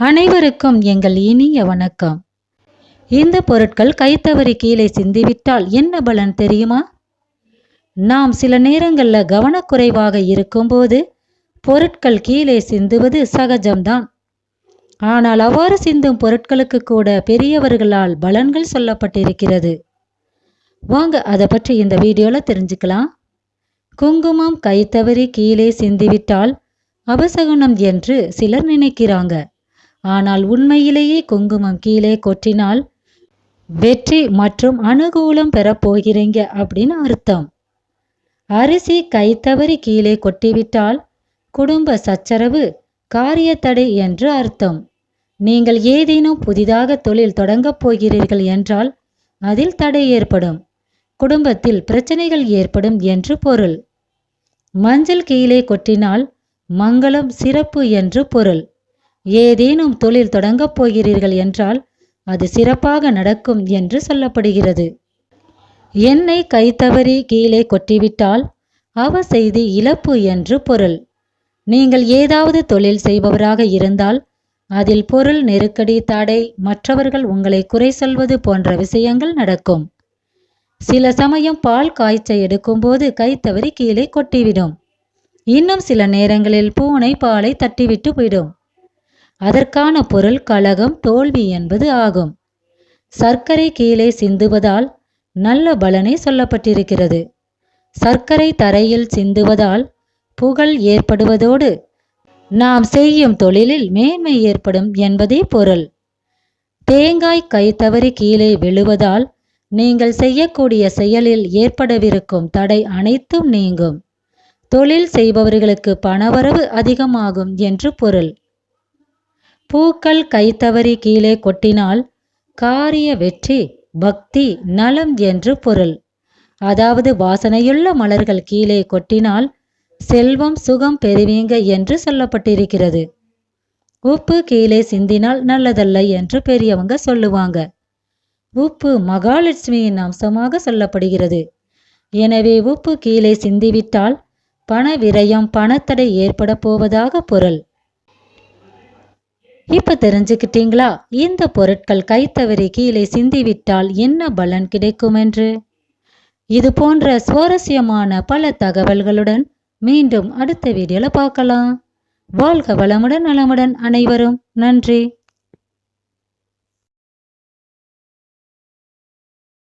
அனைவருக்கும் எங்கள் இனிய வணக்கம். இந்த பொருட்கள் கைத்தவறி கீழே சிந்திவிட்டால் என்ன பலன் தெரியுமா? நாம் சில நேரங்களில் கவனக்குறைவாக இருக்கும்போது பொருட்கள் கீழே சிந்துவது சகஜம்தான். ஆனால் அவ்வாறு சிந்தும் பொருட்களுக்கு கூட பெரியவர்களால் பலன்கள் சொல்லப்பட்டிருக்கிறது. வாங்க அதை பற்றி இந்த வீடியோவில் தெரிஞ்சுக்கலாம். குங்குமம் கைத்தவறி கீழே சிந்திவிட்டால் அபசகுனம் என்று சிலர் நினைக்கிறாங்க. ஆனால் உண்மையிலேயே குங்குமம் கீழே கொட்டினால் வெற்றி மற்றும் அனுகூலம் பெறப்போகிறீங்க அப்படின்னு அர்த்தம். அரிசி கைத்தவறி கீழே கொட்டிவிட்டால் குடும்ப சச்சரவு காரியத்தடை என்று அர்த்தம். நீங்கள் ஏதேனும் புதிதாக தொழில் தொடங்கப் போகிறீர்கள் என்றால் அதில் தடை ஏற்படும். குடும்பத்தில் பிரச்சனைகள் ஏற்படும் என்று பொருள். மஞ்சள் கீழே கொட்டினால் மங்களம் சிறப்பு என்று பொருள். ஏதேனும் தொழில் தொடங்கப் போகிறீர்கள் என்றால் அது சிறப்பாக நடக்கும் என்று சொல்லப்படுகிறது. எண்ணெய் கைத்தவறி கீழே கொட்டிவிட்டால் அவ செய்தி இழப்பு என்று பொருள். நீங்கள் ஏதாவது தொழில் செய்பவராக இருந்தால் அதில் பொருள் நெருக்கடி தடை மற்றவர்கள் உங்களை குறை சொல்வது போன்ற விஷயங்கள் நடக்கும். சில சமயம் பால் காய்ச்ச எடுக்கும்போது கைத்தவறி கீழே கொட்டிவிடும். இன்னும் சில நேரங்களில் பூனை பாலை தட்டிவிட்டு போயிடும். அதற்கான பொருள் கலகம் தோல்வி என்பது ஆகும். சர்க்கரை கீழே சிந்துவதால் நல்ல பலனை சொல்லப்பட்டிருக்கிறது. சர்க்கரை தரையில் சிந்துவதால் புகழ் ஏற்படுவதோடு நாம் செய்யும் தொழிலில் மேன்மை ஏற்படும் என்பதே பொருள். தேங்காய் கை தவறி கீழே விழுவதால் நீங்கள் செய்யக்கூடிய செயலில் ஏற்படவிருக்கும் தடை அனைத்தும் நீங்கும். தொழில் செய்பவர்களுக்கு பணவரவு அதிகமாகும் என்று பொருள். பூக்கள் கைத்தவறி கீழே கொட்டினால் காரிய வெற்றி பக்தி நலம் என்று பொருள். அதாவது வாசனையுள்ள மலர்கள் கீழே கொட்டினால் செல்வம் சுகம் பெறுவீங்க என்று சொல்லப்பட்டிருக்கிறது. உப்பு கீழே சிந்தினால் நல்லதல்ல என்று பெரியவங்க சொல்லுவாங்க. உப்பு மகாலட்சுமியின் அம்சமாக சொல்லப்படுகிறது. எனவே உப்பு கீழே சிந்திவிட்டால் பண விரயம் பணத்தடை ஏற்பட போவதாக பொருள். இப்போ தெரிஞ்சுக்கிட்டீங்களா? இந்த பொருட்கள் கைத்தவறி கீழே சிந்திவிட்டால் என்ன பலன் கிடைக்கும் என்று இது போன்ற சுவாரஸ்யமான பல தகவல்களுடன் மீண்டும் அடுத்த வீடியோல பார்க்கலாம். வாழ்க வளமுடன் நலமுடன் அனைவரும். நன்றி.